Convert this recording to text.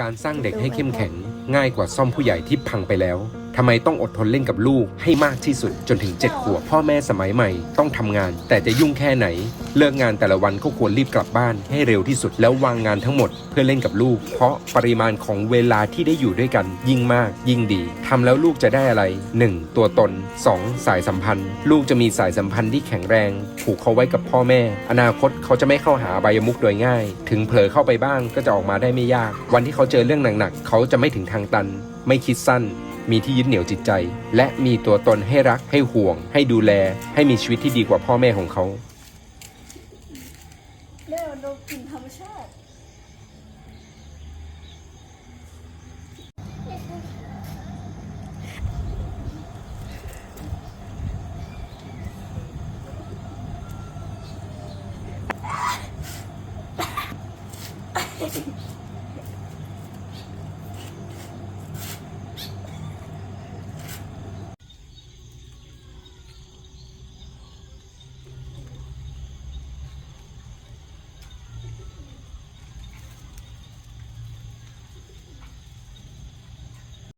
การสร้างเด็กให้เข้มแข็ง ง่ายกว่าซ่อมผู้ใหญ่ที่พังไปแล้ว ทำไมต้องอดทนเล่นกับลูกให้มากที่สุดจนถึง 7 ขวบพ่อแม่สมัยใหม่ ต้องทำงาน แต่จะยุ่งแค่ไหน เลิกงานแต่ละวันก็ควรรีบกลับบ้านให้เร็วที่สุดแล้ววางงานทั้งหมดเพื่อเล่นกับลูก เพราะปริมาณของเวลาที่ได้อยู่ด้วยกัน ยิ่งมาก ยิ่งดีทำแล้วลูกจะได้อะไร 1. ตัวตน 2. สายสัมพันธ์ ลูกจะมีสายสัมพันธ์ที่แข็งแรงผูกเขาไว้กับพ่อแม่ อนาคตเขาจะไม่เข้าหาอบามุกโดยง่าย ถึงเผลอเข้าไปบ้างก็จะออกมาได้ไม่ยาก วันที่เขาเจอเรื่องหนักๆเขาจะไม่ถึงทางตัน ไม่คิดสั้น มีที่ยึดเหนี่ยวจิตใจ และมีตัวตนให้รักให้ห่วง ให้ดูแล ให้มีชีวิตที่ดีกว่าพ่อแม่ของเขา